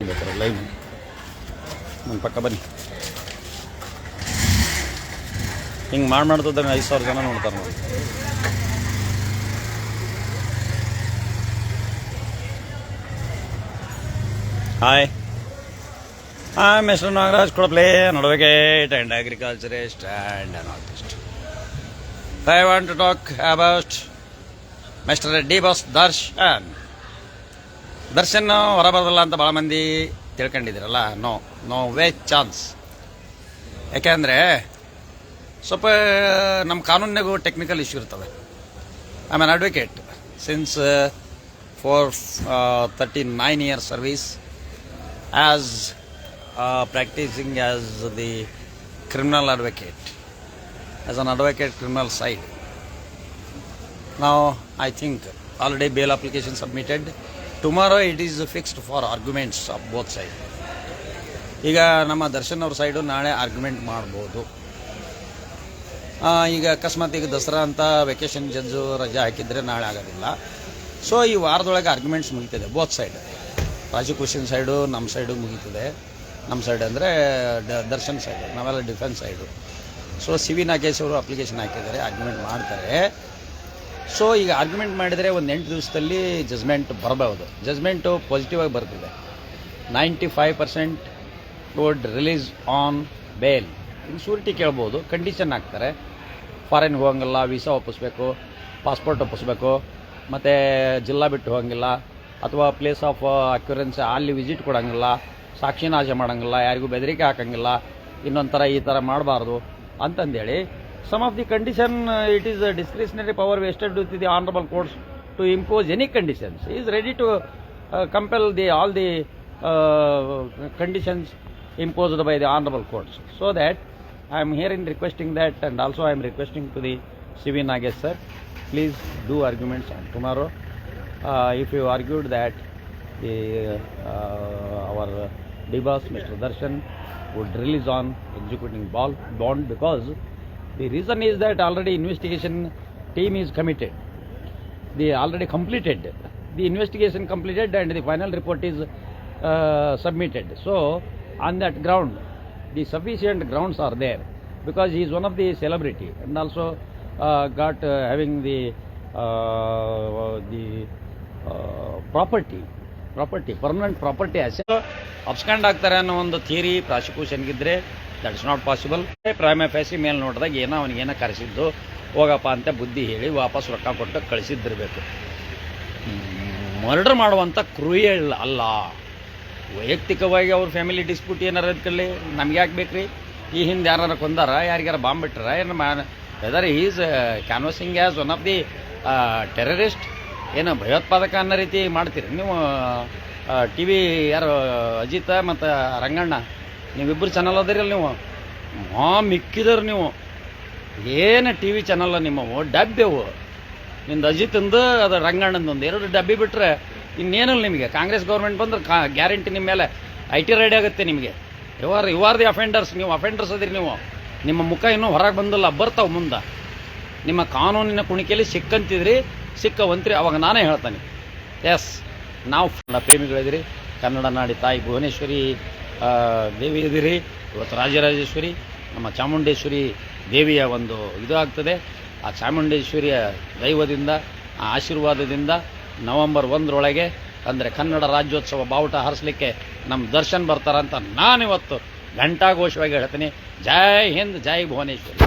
ಬೇಕಾರೆ ಲೈನ್ ನನ್ನ ಪಕ್ಕ ಬನ್ನಿ ಹಿಂಗೆ ಮಾಡಿ ಮಾಡ್ತಿದ್ದಂಗೆ ಐದು ಸಾವಿರ ಜನ ನೋಡ್ತಾರೆ ನೋಡಿ hi hi mister Nagaraj ಕೊಡಪ್ಲೆ ನಡುವೆಗೇಟ್ and agriculturist and an artist I want to talk about mister D boss Darshan Darshan ಹೊರಬರೋದಿಲ್ಲ ಅಂತ ಭಾಳ ಮಂದಿ ತಿಳ್ಕೊಂಡಿದ್ದೀರಲ್ಲ, ನೋ ನೋ ವೇ ಚಾನ್ಸ್. ಯಾಕೆಂದರೆ ಸ್ವಲ್ಪ, ನಮ್ಮ ಕಾನೂನಿಗೂ ಟೆಕ್ನಿಕಲ್ ಇಶ್ಯೂ ಇರ್ತವೆ I an advocate since four thirty nine year service as practising as the criminal advocate as an advocate criminal side ನಾವು I think already bail application submitted. Tomorrow it is fixed for arguments of both side ಈಗ ನಮ್ಮ ದರ್ಶನ್ ಅವ್ರ side ನಾಳೆ argument ಮಾಡ್ಬೋದು. ಈಗ ಅಕಸ್ಮಾತ್ ಈಗ ದಸರಾ ಅಂತ ವೆಕೇಶನ್ ಜಡ್ಜು ರಜೆ ಹಾಕಿದರೆ ನಾಳೆ ಆಗೋದಿಲ್ಲ. ಸೊ ಈ ವಾರದೊಳಗೆ ಆರ್ಗ್ಯುಮೆಂಟ್ಸ್ ಮುಗಿತಿದೆ ಬೋತ್ ಸೈಡ್ ಪ್ರಾಸಿಕ್ಯೂಷನ್ ಸೈಡು ನಮ್ಮ ಸೈಡು ಮುಗೀತದೆ. ನಮ್ಮ ಸೈಡ್ ಅಂದರೆ ದರ್ಶನ್ ಸೈಡು ನಾವೆಲ್ಲ defence side so C V Nagesh ಅವರು ಅಪ್ಲಿಕೇಶನ್ ಹಾಕಿದ್ದಾರೆ ಆರ್ಗ್ಯುಮೆಂಟ್ ಮಾಡ್ತಾರೆ. ಸೊ ಈಗ ಆರ್ಗ್ಯುಮೆಂಟ್ ಮಾಡಿದರೆ ಒಂದು ಎಂಟು ದಿವಸದಲ್ಲಿ ಜಜ್ಮೆಂಟ್ ಬರಬಹುದು. ಜಜ್ಮೆಂಟು ಪಾಸಿಟಿವ್ ಆಗಿ ಬರ್ತಿದೆ. Ninety five percent would release on bail ಇನ್ನು ಶೂರಿಟಿ ಕೇಳ್ಬೋದು ಕಂಡೀಷನ್ ಹಾಕ್ತಾರೆ. ಫಾರಿನ್ ಹೋಗಂಗಿಲ್ಲ ವೀಸಾ ಒಪ್ಪಿಸ್ಬೇಕು ಪಾಸ್ಪೋರ್ಟ್ ಒಪ್ಪಿಸ್ಬೇಕು, ಮತ್ತು ಜಿಲ್ಲಾ ಬಿಟ್ಟು ಹೋಗಂಗಿಲ್ಲ, ಅಥವಾ ಪ್ಲೇಸ್ ಆಫ್ ಅಕ್ಯುರೆನ್ಸ್ ಅಲ್ಲಿ ವಿಸಿಟ್ ಕೊಡಂಗಿಲ್ಲ ಸಾಕ್ಷಿನಾಶ ಮಾಡೋಂಗಿಲ್ಲ, ಯಾರಿಗೂ ಬೆದರಿಕೆ ಹಾಕಂಗಿಲ್ಲ ಇನ್ನೊಂಥರ ಥರ ಈ ಥರ ಮಾಡಬಾರ್ದು ಅಂತಂದೇಳಿ Some of the condition, uh, it is a discretionary power vested with the honorable courts to impose any conditions. He is ready to uh, compel the all the uh, conditions imposed by the honorable courts. So that I am here in requesting that and also I am requesting to the CV Nagesh sir, please do arguments and tomorrow. Uh, if you argued that the, uh, our Divas, Mr. Darshan, would release on executing ball, bond because the reason is that already investigation team is committed. They already completed. The investigation completed and the final report is uh, submitted. So, on that ground, the sufficient grounds are there because he is one of the celebrity and also uh, got uh, having the uh, the uh, property property permanent property asset abscond ಆಗ್ತಾರೆ ಅನ್ನೋ ಒಂದು theory ಪ್ರಾಸಿಕ್ಯೂಷನ್ಗಿದ್ರೆ that is not possible prima facie ಮೇಲೆ ನೋಡಿದಾಗ ಏನೋ ಅವನಿಗೇನೋ ಕರೆಸಿದ್ದು, ಹೋಗಪ್ಪ ಅಂತ ಬುದ್ಧಿ ಹೇಳಿ ವಾಪಸ್ ರೊಕ್ಕ ಕೊಟ್ಟು ಕಳಿಸಿದ್ದಿರಬೇಕು. ಮರ್ಡರ್ ಮಾಡುವಂಥ ಕ್ರೂಯಲ್ ಅಲ್ಲ. ವೈಯಕ್ತಿಕವಾಗಿ ಅವ್ರ ಫ್ಯಾಮಿಲಿ ಡಿಸ್ಪ್ಯೂಟ್ ಏನಾರ ಇದ್ಕೊಳ್ಳಿ, ನಮ್ಗೆ ಯಾಕೆ ಬೇಕ್ರಿ? ಈ ಹಿಂದೆ ಯಾರು ಕೊಂದಾರ, ಯಾರಿಗಾರ ಬಾಂಬ್ ಬಿಟ್ಟಾರ, ಏನು whether is canvassing as one of the terrorist ಏನು ಭಯೋತ್ಪಾದಕ ಅನ್ನೋ ರೀತಿ ಮಾಡ್ತೀರಿ. ನೀವು ಟಿ ವಿ ಯಾರು, ಅಜಿತ ಮತ್ತು ರಂಗಣ್ಣ ನೀವಿಬ್ಬರು ಚಾನಲ್ ಅದಿರಲ್ಲ ನೀವು. ಮಾ ಮಿಕ್ಕಿದವ್ರು ನೀವು. ಏನು ಟಿ ವಿ ಚಾನಲ್ ನಿಮ್ಮವು ಡಬ್ಬೆವು ನಿಂದು ಅಜಿತಂದು, ಅದು ರಂಗಣ್ಣಂದು ಒಂದು ಎರಡು ಡಬ್ಬಿ ಬಿಟ್ಟರೆ ಇನ್ನೇನಲ್ಲ ನಿಮಗೆ. ಕಾಂಗ್ರೆಸ್ ಗೌರ್ಮೆಂಟ್ ಬಂದ್ರೆ ಕಾ ಗ್ಯಾರಂಟಿ ನಿಮ್ಮ ಮೇಲೆ ಐ ಟಿ ರೆಡಿ ಆಗುತ್ತೆ ನಿಮಗೆ. ಇವಾರ್ ಇವಾರ್ ದಿ ಅಫೆಂಡರ್ಸ್ ನೀವು ಅಫೆಂಡರ್ಸ್ ಅದಿರಿ ನೀವು. ನಿಮ್ಮ ಮುಖ ಇನ್ನೂ ಹೊರಗೆ ಬಂದಿಲ್ಲ, ಬರ್ತಾವೆ ಮುಂದೆ. ನಿಮ್ಮ ಕಾನೂನಿನ ಕುಣಿಕೆಯಲ್ಲಿ ಸಿಕ್ಕಂತಿದ್ರಿ, ಸಿಕ್ಕವಂತ್ರಿ ಅವಾಗ ನಾನೇ ಹೇಳ್ತಾನೆ. ಎಸ್ ನಾವು ಪ್ರೇಮಿಗಳಿದಿರಿ. ಕನ್ನಡ ನಾಡಿ ತಾಯಿ ಭುವನೇಶ್ವರಿ. ದೇವಿ ಇದಿರಿ ಇವತ್ತು ರಾಜರಾಜೇಶ್ವರಿ, ನಮ್ಮ ಚಾಮುಂಡೇಶ್ವರಿ ದೇವಿಯ ಒಂದು ಇದು ಆಗ್ತದೆ ಆ ಚಾಮುಂಡೇಶ್ವರಿಯ ದೈವದಿಂದ, ಆ ಆಶೀರ್ವಾದದಿಂದ ನವೆಂಬರ್ ಒಂದರೊಳಗೆ ಅಂದರೆ ಕನ್ನಡ ರಾಜ್ಯೋತ್ಸವ ಬಾವುಟ ಹಾರಿಸ್ಲಿಕ್ಕೆ ನಮ್ಮ ದರ್ಶನ್ ಬರ್ತಾರಂತ ನಾನಿವತ್ತು ಘಂಟಾಘೋಷವಾಗಿ ಹೇಳ್ತೀನಿ. ಜೈ ಹಿಂದ್, ಜೈ ಭುವನೇಶ್ವರಿ.